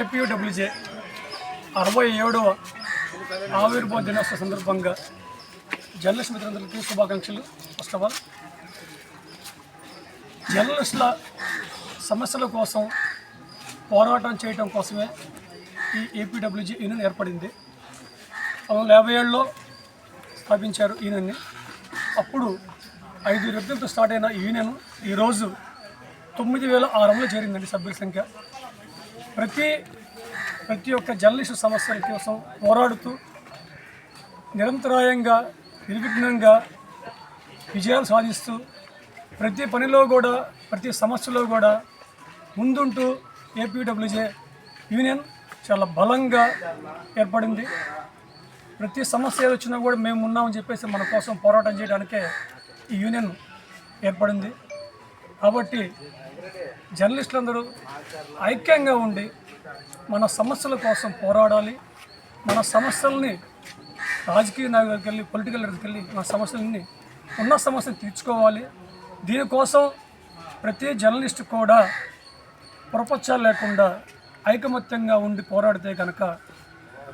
APWJ అరవై ఏడవ ఆవిర్భావ దినోత్సవ సందర్భంగా జర్నలిస్ట్ మిత్రులందరికీ శుభాకాంక్షలు. ఫస్ట్ ఆఫ్ ఆల్ జర్నలిస్టుల సమస్యల కోసం పోరాటం చేయడం కోసమే ఈ ఏపీడబ్ల్యూజీ యూనియన్ ఏర్పడింది. పంతొమ్మిది వందల యాభై ఏడులో స్థాపించారు యూనియన్ని. అప్పుడు ఐదు వ్యక్తులతో స్టార్ట్ అయిన యూనియన్ ఈరోజు తొమ్మిది వేల ఆరు వందలు చేరిందండి సభ్యుల సంఖ్య. ప్రతి ప్రతి ఒక్క జర్నలిస్టు సమస్యల కోసం పోరాడుతూ నిరంతరాయంగా నిర్విఘ్నంగా విజయాలు సాధిస్తూ ప్రతి పనిలో కూడా ప్రతి సమస్యలో కూడా ముందుంటూ ఏపీడబ్ల్యూజే యూనియన్ చాలా బలంగా ఏర్పడింది. ప్రతి సమస్య వచ్చినా కూడా మేము ఉన్నామని చెప్పేసి మన కోసం పోరాటం చేయడానికే ఈ యూనియన్ ఏర్పడింది. కాబట్టి జర్నలిస్టులందరూ ఐక్యంగా ఉండి మన సమస్యల కోసం పోరాడాలి. మన సమస్యల్ని రాజకీయ నాయకులకి వెళ్ళి పొలిటికల్ వెళ్ళి మన సమస్యలని ఉన్న సమస్యను తీర్చుకోవాలి. దీనికోసం ప్రతి జర్నలిస్ట్ కూడా ప్రపంచాలు లేకుండా ఐకమత్యంగా ఉండి పోరాడితే కనుక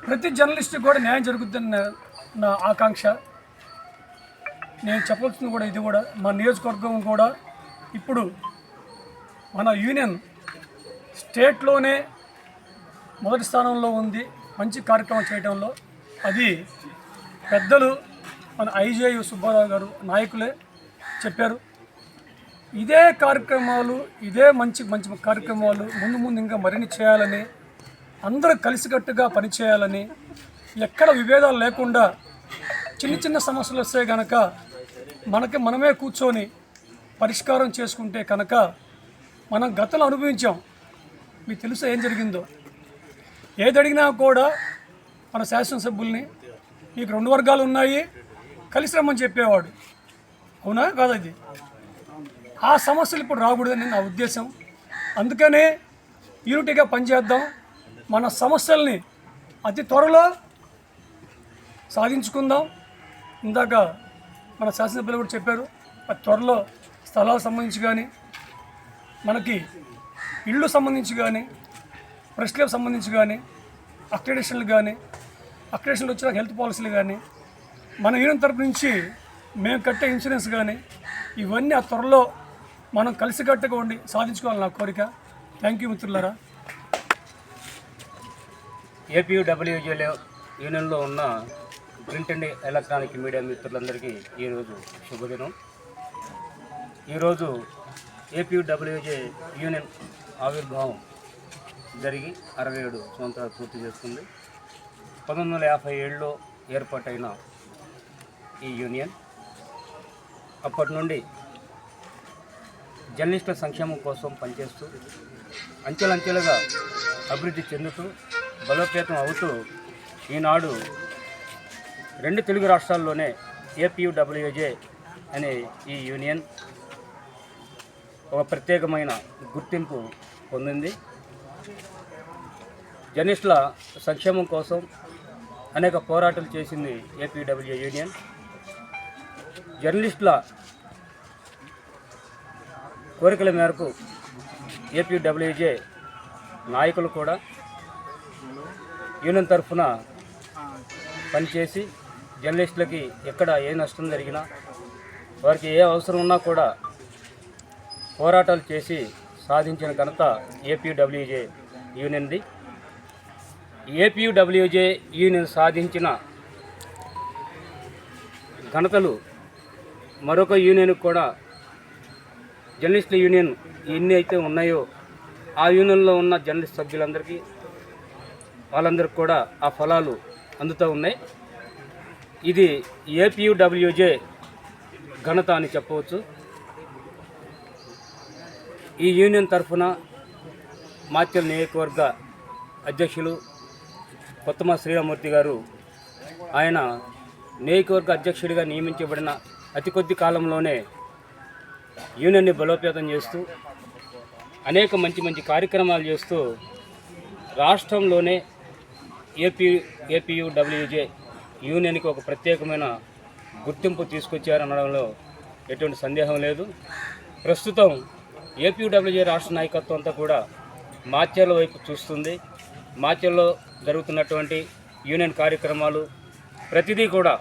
ప్రతి జర్నలిస్ట్ కూడా న్యాయం జరుగుతుందని నా- ఆకాంక్ష. నేను చెప్పవలసింది కూడా ఇది కూడా. మా నియోజకవర్గం కూడా ఇప్పుడు మన యూనియన్ స్టేట్లోనే మొదటి స్థానంలో ఉంది. మంచి కార్యక్రమం చేయడంలో అది పెద్దలు మన ఐజేయు సుబ్బారావు గారు నాయకులే చెప్పారు. ఇదే కార్యక్రమాలు ఇదే మంచి మంచి కార్యక్రమాలు ముందు ముందు ఇంకా మరిన్ని చేయాలని అందరూ కలిసికట్టుగా పనిచేయాలని ఎక్కడ విభేదాలు లేకుండా చిన్న చిన్న సమస్యలు వస్తే కనుక మనకి మనమే కూర్చొని పరిష్కారం చేసుకుంటే కనుక మనం గతంలో అనుభవించాం. మీకు తెలుసా ఏం జరిగిందో? ఏది అడిగినా కూడా మన శాసనసభ్యుల్ని మీకు రెండు వర్గాలు ఉన్నాయి కలిసి రమ్మని చెప్పేవాడు. అవునా కాదు అది ఆ సమస్యలు ఇప్పుడు రాకూడదని నా ఉద్దేశం. అందుకనే యూనిటీగా పనిచేద్దాం. మన సమస్యల్ని అతి త్వరలో సాధించుకుందాం. ఇందాక మన శాసనసభ్యులు కూడా చెప్పారు అతి త్వరలో స్థలాలకు సంబంధించి కానీ మనకి ఇళ్ళు సంబంధించి కానీ ప్రెస్ సంబంధించి కానీ అక్రిడేషన్లు కానీ అక్రిడేషన్లు వచ్చిన హెల్త్ పాలసీలు కానీ మన యూనియన్ తరపు నుంచి మేము కట్టే ఇన్సూరెన్స్ కానీ ఇవన్నీ ఆ త్వరలో మనం కలిసి ఉండి సాధించుకోవాలి నా కోరిక. థ్యాంక్ యూ మిత్రులారా. ఏపీడబ్ల్యూజీలో యూనియన్లో ఉన్న ప్రింట్ అండ్ ఎలక్ట్రానిక్ మీడియా మిత్రులందరికీ ఈరోజు శుభదినం. ఈరోజు ఏపీడబ్ల్యూజే యూనియన్ ఆవిర్భావం జరిగి అరవై ఏడు సంవత్సరాలు పూర్తి చేస్తుంది. పంతొమ్మిది వందల యాభై ఏడులో ఏర్పాటైన ఈ యూనియన్ అప్పటి నుండి జర్నలిస్టుల సంక్షేమం కోసం పనిచేస్తూ అంచెలంచెలుగా అభివృద్ధి చెందుతూ బలోపేతం అవుతూ ఈనాడు రెండు తెలుగు రాష్ట్రాల్లోనే ఏపీయూడబ్ల్యూజే అనే ఈ యూనియన్ ఒక ప్రత్యేకమైన గుర్తింపు పొందింది. జర్నలిస్టుల సంక్షేమం కోసం అనేక పోరాటాలు చేసింది ఏపీడబ్ల్యూ యూనియన్. జర్నలిస్టుల కోరికల మేరకు ఏపీడబ్ల్యూజే నాయకులు కూడా యూనియన్ తరఫున పనిచేసి జర్నలిస్టులకి ఎక్కడ ఏ నష్టం జరిగినా వారికి ఏ అవసరం ఉన్నా కూడా పోరాటాలు చేసి సాధించిన ఘనత ఏపీడబ్ల్యూజే యూనియన్ది. ఏపీడబ్ల్యూజే యూనియన్ సాధించిన ఘనతలు మరొక యూనియన్ కూడా జర్నలిస్టుల యూనియన్ ఎన్ని అయితే ఉన్నాయో ఆ యూనియన్లో ఉన్న జర్నలిస్ట్ సభ్యులందరికీ వాళ్ళందరికీ కూడా ఆ ఫలాలు అందుతూ ఉన్నాయి. ఇది ఏపీయూడబ్ల్యూజే ఘనత అని చెప్పవచ్చు. ఈ యూనియన్ తరఫున మాచల్ నియోజకవర్గ అధ్యక్షులు కొత్తమ శ్రీరామూర్తి గారు ఆయన నియోజకవర్గ అధ్యక్షుడిగా నియమించబడిన అతి కొద్ది కాలంలోనే యూనియన్ని బలోపేతం చేస్తూ అనేక మంచి మంచి కార్యక్రమాలు చేస్తూ రాష్ట్రంలోనే ఏపీ ఏపీయూడబ్ల్యూజే యూనియన్కి ఒక ప్రత్యేకమైన గుర్తింపు తీసుకొచ్చారనడంలో ఎటువంటి సందేహం లేదు. ప్రస్తుతం ఏపీడబ్ల్యూజే రాష్ట్ర నాయకత్వం అంతా కూడా మాచర్ల వైపు చూస్తుంది. మాచర్లో జరుగుతున్నటువంటి యూనియన్ కార్యక్రమాలు ప్రతిదీ కూడా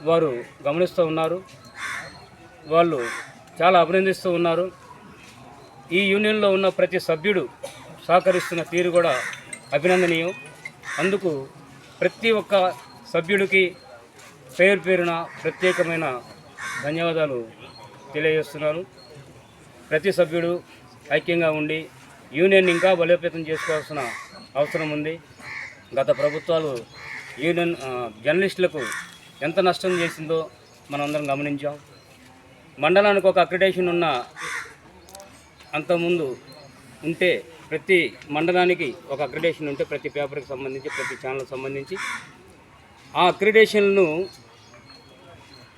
వారు గమనిస్తూ ఉన్నారు. వాళ్ళు చాలా అభినందిస్తూ ఉన్నారు. ఈ యూనియన్లో ఉన్న ప్రతి సభ్యుడు సహకరిస్తున్న తీరు కూడా అభినందనీయం. అందుకు ప్రతి ఒక్క సభ్యుడికి పేరు పేరున ప్రత్యేకమైన ధన్యవాదాలు తెలియజేస్తున్నాను. ప్రతి సభ్యుడు ఐక్యంగా ఉండి యూనియన్ ఇంకా బలోపేతం చేసుకోవాల్సిన అవసరం ఉంది. గత ప్రభుత్వాలు యూనియన్ జర్నలిస్టులకు ఎంత నష్టం చేసిందో మనందరం గమనించాం. మండలానికి ఒక అక్రిడేషన్ ఉన్న అంతకుముందు ఉంటే ప్రతి మండలానికి ఒక అక్రిడేషన్ ఉంటే ప్రతి పేపర్కి సంబంధించి ప్రతి ఛానల్కి సంబంధించి ఆ అక్రిడేషన్ను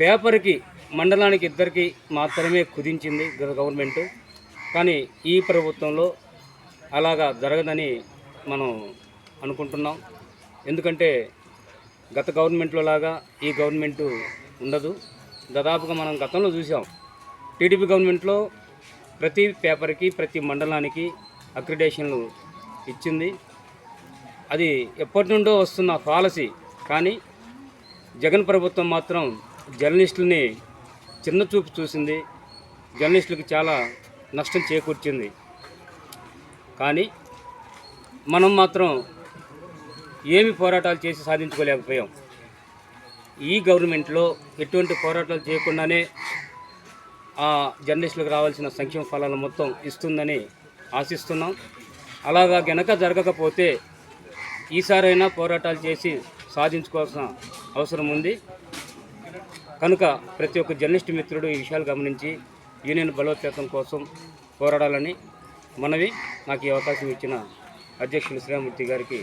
పేపర్కి మండలానికి ఇద్దరికి మాత్రమే కుదించింది గత గవర్నమెంట్. కానీ ఈ ప్రభుత్వంలో అలాగా జరగదని మనం అనుకుంటున్నాం. ఎందుకంటే గత గవర్నమెంట్లో లాగా ఈ గవర్నమెంట్ ఉండదు. దాదాపుగా మనం గతంలో చూసాం. టీడీపీ గవర్నమెంట్లో ప్రతి పేపర్కి ప్రతి మండలానికి అక్రిడేషన్లు ఇచ్చింది. అది ఎప్పటి నుండో వస్తున్న పాలసీ. కానీ జగన్ ప్రభుత్వం మాత్రం జర్నలిస్టులని చిన్న చూపు చూసింది. జర్నలిస్టులకు చాలా నష్టం చేకూర్చింది. కానీ మనం మాత్రం ఏమి పోరాటాలు చేసి సాధించుకోలేకపోయాం. ఈ గవర్నమెంట్లో ఎటువంటి పోరాటాలు చేయకుండానే ఆ జర్నలిస్టులకు రావాల్సిన సంక్షేమ ఫలాలు మొత్తం ఇస్తుందని ఆశిస్తున్నాం. అలాగా గనక జరగకపోతే ఈసారైనా పోరాటాలు చేసి సాధించుకోవాల్సిన అవసరం ఉంది. కనుక ప్రతి ఒక్క జర్నలిస్ట్ మిత్రుడు ఈ విషయాలు గమనించి యూనియన్ బలోపేతం కోసం పోరాడాలని మనవి నాకు ఈ అవకాశం ఇచ్చిన అధ్యక్షులు శ్రీరామూర్తి గారికి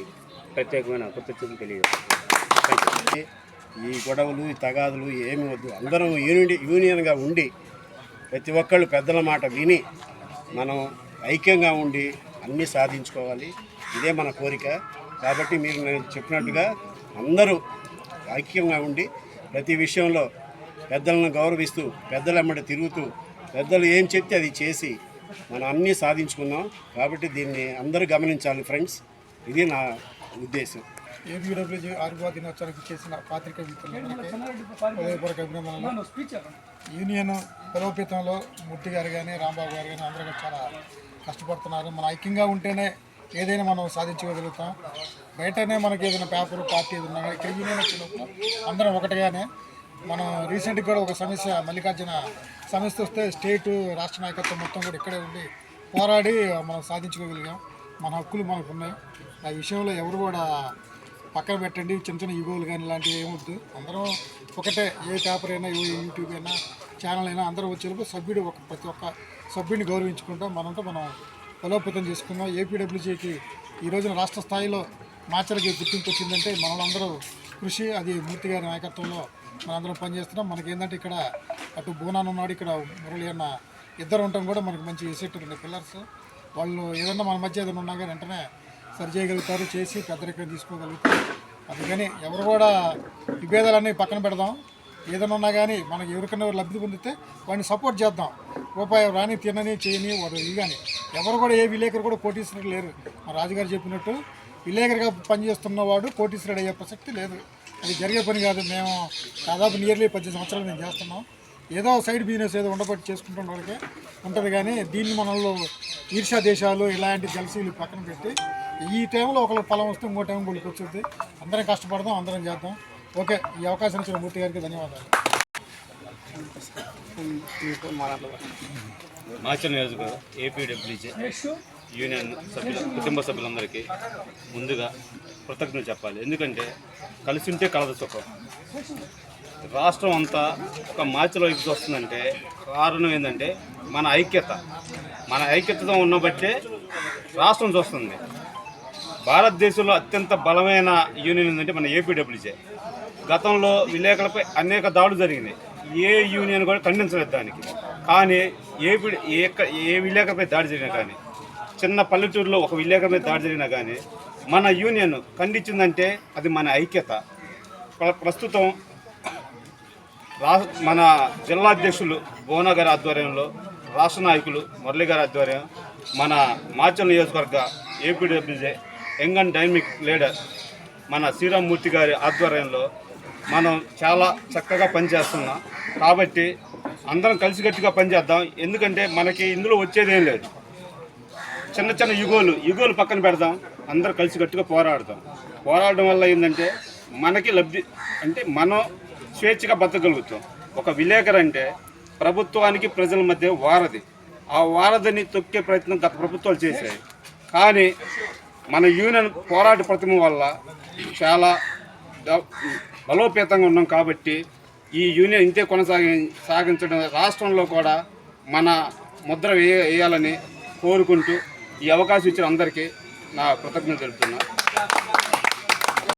ప్రత్యేకమైన కృతజ్ఞతలు తెలియజేస్తాను ఈ గొడవలు ఈ తగాదులు ఏమి వద్దు. అందరం యూని యూనియన్గా ఉండి ప్రతి ఒక్కళ్ళు పెద్దల మాట విని మనం ఐక్యంగా ఉండి అన్నీ సాధించుకోవాలి. ఇదే మన కోరిక. కాబట్టి మీరు నేను చెప్పినట్టుగా అందరూ ఐక్యంగా ఉండి ప్రతి విషయంలో పెద్దలను గౌరవిస్తూ పెద్దలమ్మడి తిరుగుతూ పెద్దలు ఏం చెప్తే అది చేసి మనం అన్నీ సాధించుకుందాం కాబట్టి దీన్ని అందరూ గమనించాలి ఫ్రెండ్స్. ఇది నా ఉద్దేశం. ఏబిడబ్ల్యూజీ ఆరుగో దినోత్సవానికి చేసిన పాత్రిక మిత్రులందరికీ అభినందనలు యూనియన్ బలోపేతంలో మూర్తి గారు కానీ రాంబాబు గారు కానీ అందరూ చాలా కష్టపడుతున్నారు. మన ఐక్యంగా ఉంటేనే ఏదైనా మనం సాధించగలుగుతాం. బయటనే మనకి ఏదైనా పేపర్ పార్టీ ఏదైనా ఇక్కడ యూనియన్ వచ్చినప్పుడు అందరం ఒకటిగానే మనం రీసెంట్గా కూడా ఒక సమస్య మల్లికార్జున సమస్య వస్తే స్టేటు రాష్ట్ర నాయకత్వం మొత్తం కూడా ఇక్కడే ఉండి పోరాడి మనం సాధించుకోగలిగాం. మన హక్కులు మనకు ఉన్నాయి ఆ విషయంలో ఎవరు కూడా పక్కన పెట్టండి. చిన్న చిన్న యుగోలు కానీ ఇలాంటివి ఏమొద్దు. అందరం ఒకటే ఏ పేపర్ అయినా ఏ యూట్యూబ్ అయినా ఛానల్ అయినా అందరం వచ్చేటప్పుడు సభ్యుడు ఒక ప్రతి ఒక్క సభ్యుడిని గౌరవించుకుంటాం. మనంతా మనం బలోపేతం చేసుకుందాం ఏపీడబ్ల్యూజీకి ఈ రోజున రాష్ట్ర స్థాయిలో మాచరికి గుర్తింపు వచ్చిందంటే మనలందరూ కృషి అది మూర్తి గారి నాయకత్వంలో మనందరం పనిచేస్తున్నాం మనకేంటంటే ఇక్కడ అటు బోనాన్ ఉన్నాడు ఇక్కడ మురళి అన్న ఇద్దరు ఉండటం కూడా మనకు మంచి ఎసెట్ రెండు పిల్లర్స్ వాళ్ళు ఏదన్నా మన మధ్య ఏదైనా ఉన్నా కానీ వెంటనే సరి చేయగలుగుతారు చేసి పెద్దరికం తీసుకోగలుగుతారు. అందుకని ఎవరు కూడా విభేదాలన్నీ పక్కన పెడదాం. ఏదైనా ఉన్నా కానీ మనకి ఎవరికైనా లబ్ధి పొందితే వాడిని సపోర్ట్ చేద్దాం. రూపాయి రాని తినని చేయని వాడు కానీ ఎవరు కూడా ఏ విలేకరు కూడా కోటీశ్వరుడు లేరు. మా రాజుగారు చెప్పినట్టు విలేకరుగా పనిచేస్తున్నవాడు కోటీశ్వరుడు అయ్యే ప్రసక్తి లేదు. అది జరిగే పని కాదు. మేము దాదాపు నియర్లీ పద్దెనిమిది సంవత్సరాలు మేము చేస్తున్నాం. ఏదో సైడ్ బిజినెస్ ఏదో ఉండబట్టి చేసుకుంటున్న వాళ్ళకే ఉంటుంది కానీ దీన్ని మనలో ఈర్షా దేశాలు ఇలాంటి జలసీలు పక్కన పెట్టి ఈ టైంలో ఒకళ్ళు పొలం వస్తే ఇంకో టైం వాళ్ళకి వచ్చింది అందరం కష్టపడదాం అందరం చేద్దాం. ఓకే ఈ అవకాశం ఇచ్చిన మూర్తి గారికి ధన్యవాదాలు. మాచర్ నియోజకవర్గం ఏపీడబ్ల్యూజే. యూనియన్ సభ్యుల కుటుంబ సభ్యులందరికీ ముందుగా కృతజ్ఞతలు చెప్పాలి. ఎందుకంటే కలిసి ఉంటే కలదు సుఖం. రాష్ట్రం అంతా ఒక మార్చిలో వైపు వస్తుందంటే కారణం ఏంటంటే మన ఐక్యత. మన ఐక్యతతో ఉన్నబట్టే రాష్ట్రం చూస్తుంది. భారతదేశంలో అత్యంత బలమైన యూనియన్ ఏంటంటే మన ఏపీడబ్ల్యూజే గతంలో విలేకరులపై అనేక దాడులు జరిగినాయి. ఏ యూనియన్ కూడా ఖండించలేదు దానికి. కానీ ఏపీ ఏ క- ఏ దాడి జరిగినా కానీ చిన్న పల్లెటూరులో ఒక విలేకరుపై దాడి జరిగినా కానీ మన యూనియన్ ఖండించిందంటే అది మన ఐక్యత. ప్రస్తుతం రా మన జిల్లా అధ్యక్షులు భువన గారి ఆధ్వర్యంలో రాష్ట్ర నాయకులు మురళి గారి ఆధ్వర్యం మన మాచల్ నియోజకవర్గ APWJ young and dynamic leader మన శ్రీరామ్మూర్తి గారి ఆధ్వర్యంలో మనం చాలా చక్కగా పనిచేస్తున్నాం. కాబట్టి అందరం కలిసికట్టుగా పనిచేద్దాం. ఎందుకంటే మనకి ఇందులో వచ్చేదేం లేదు. చిన్న చిన్న యుగోలు యుగోలు పక్కన పెడదాం. అందరూ కలిసికట్టుగా పోరాడతాం. పోరాడడం వల్ల ఏంటంటే మనకి లబ్ధి అంటే మనం స్వేచ్ఛగా బతకగలుగుతాం. ఒక విలేకరు అంటే ప్రభుత్వానికి ప్రజల మధ్య వారధి. ఆ వారధిని తొక్కే ప్రయత్నం గత ప్రభుత్వాలు చేశాయి. కానీ మన యూనియన్ పోరాట ప్రతిమ వల్ల చాలా బలోపేతంగా ఉన్నాం కాబట్టి ఈ యూనియన్ ఇంతే కొనసాగి సాగించడం రాష్ట్రంలో కూడా మన ముద్ర వేయ వేయాలని కోరుకుంటూ ఈ అవకాశం ఇచ్చిన అందరికీ నా కృతజ్ఞత తెలుపుతున్నా.